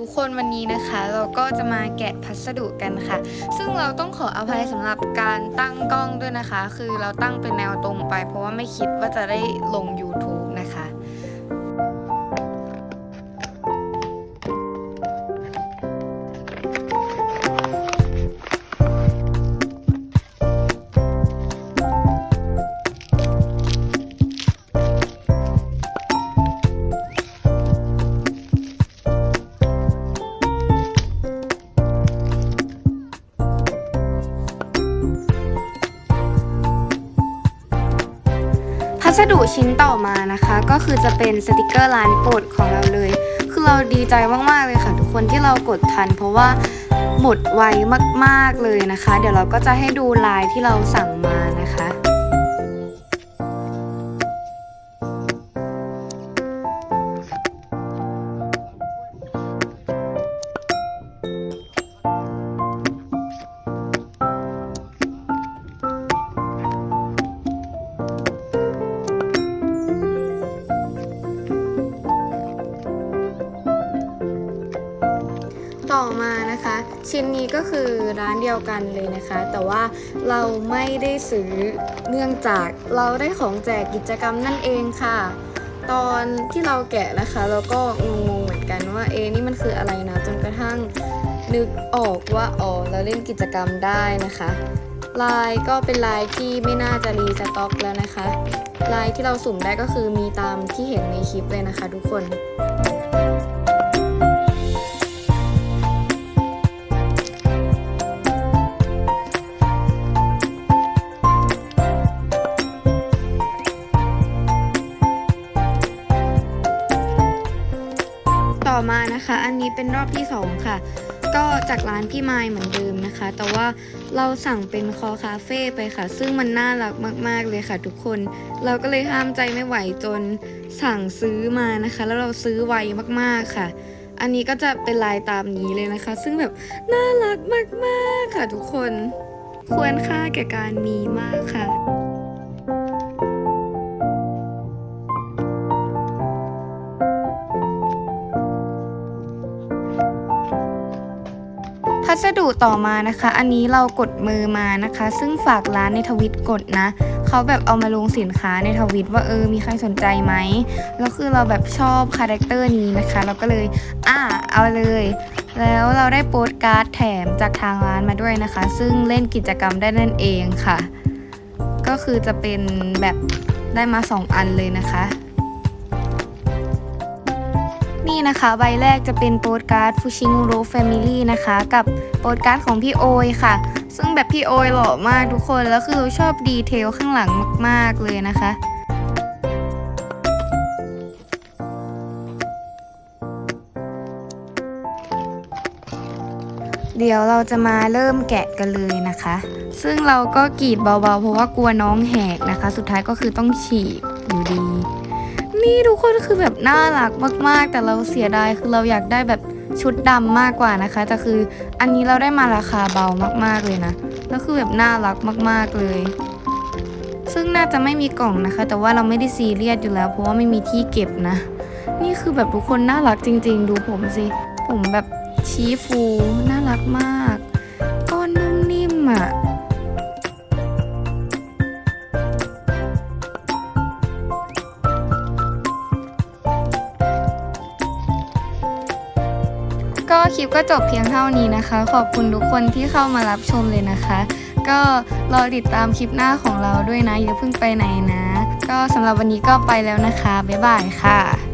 ทุกคนวันนี้นะคะ เราก็จะมาแกะพัสดุกันค่ะ ซึ่งเราต้องขออภัยสำหรับการตั้งกล้องด้วยนะคะ คือเราตั้งเป็นแนวตรงไป เพราะว่าไม่คิดว่าจะได้ลง YouTube พัสดุชิ้นต่อมานะคะ ก็คือจะเป็นสติกเกอร์ร้านโปรดของเราเลย คือเราดีใจมากๆเลยค่ะ ทุกคนที่เรากดทัน เพราะว่าหมดไวมากๆเลยนะคะ เดี๋ยวเราก็จะให้ดูลายที่เราสั่งมานะคะ ต่อมานะคะ ชิ้นนี้ก็คือร้านเดียวกันเลยนะคะ แต่ว่าเราไม่ได้ซื้อเนื่องจากเราได้ของแจกกิจกรรมนั่นเองค่ะ ตอนที่เราแกะนะคะเราก็งงๆเหมือนกันว่าเอะนี่มันคืออะไรนะจนกระทั่งนึกออกว่าอ๋อเราเล่นกิจกรรมได้นะคะลายก็เป็นลายที่ไม่น่าจะรีสต็อกแล้วนะคะ ลายที่เราสุ่มได้ก็คือมีตามที่เห็นในคลิปเลยนะคะทุกคน อมานะคะ อันนี้เป็นรอบที่ 2 ค่ะ ก็จากร้านพี่ไมล์เหมือนเดิมนะคะ แต่ว่าเราสั่งเป็นคอคาเฟ่ไปค่ะ ซึ่งมันน่ารักมาก ๆ เลยค่ะทุกคน เราก็เลยห้ามใจไม่ไหวจนสั่งซื้อมานะคะ แล้วเราซื้อไวมากๆค่ะ อันนี้ก็จะเป็นลายตามนี้เลยนะคะ ซึ่งแบบน่ารักมาก ๆ ค่ะทุกคน ควรค่าแก่การมีมากค่ะ พัสดุต่อมานะคะ อันนี้เรากดมือมานะคะ ซึ่งฝากร้านในทวิตกดนะเขาแบบเอามาลงสินค้าในทวิตว่าเออมีใครสนใจไหมแล้วคือเราแบบชอบคาแรคเตอร์นี้นะคะ เราก็เลยอ่าเอาเลย แล้วเราได้โปสการ์ดแถมจากทางร้านมาด้วยนะคะ ซึ่งเล่นกิจกรรมได้นั่นเองค่ะ ก็คือจะเป็นแบบได้มา 2 อันเลยนะคะ นี่นะคะใบแรกจะเป็นโปสการ์ดฟูชิงูโรแฟมิลี่นะคะ กับโปสการ์ดของพี่โอยค่ะ ซึ่งแบบพี่โอยหล่อมากทุกคนแล้วคือเราชอบดีเทลข้างหลังมาก ๆ เลยนะคะเดี๋ยวเราจะมาเริ่มแกะกันเลยนะคะ ซึ่งเราก็กรีดเบาๆ เพราะว่ากลัวน้องแหกนะคะ สุดท้ายก็คือต้องฉีกอยู่ดี นี่ทุกคนคือแบบน่ารักมาก ๆ แต่เราเสียดายคือเราอยากได้แบบชุดดำมากกว่านะคะ แต่คืออันนี้เราได้มาราคาเบามาก ๆ เลยนะ แล้วคือแบบน่ารักมาก ๆ เลย ซึ่งน่าจะไม่มีกล่องนะคะ แต่ว่าเราไม่ได้ซีเรียสอยู่แล้ว เพราะว่าไม่มีที่เก็บนะ นี่คือแบบทุกคนน่ารักจริง ๆ ดูผมสิ ผมแบบชี้ฟู น่ารักมาก ก้อนนุ่มนิ่มอะ ก็คลิปก็จบเพียงเท่านี้นะคะ ขอบคุณทุกคนที่เข้ามารับชมเลยนะคะ ก็รอติดตามคลิปหน้าของเราด้วยนะอย่าเพิ่งไปไหนนะ ก็สำหรับวันนี้ก็ไปแล้วนะคะ บ๊ายบายค่ะ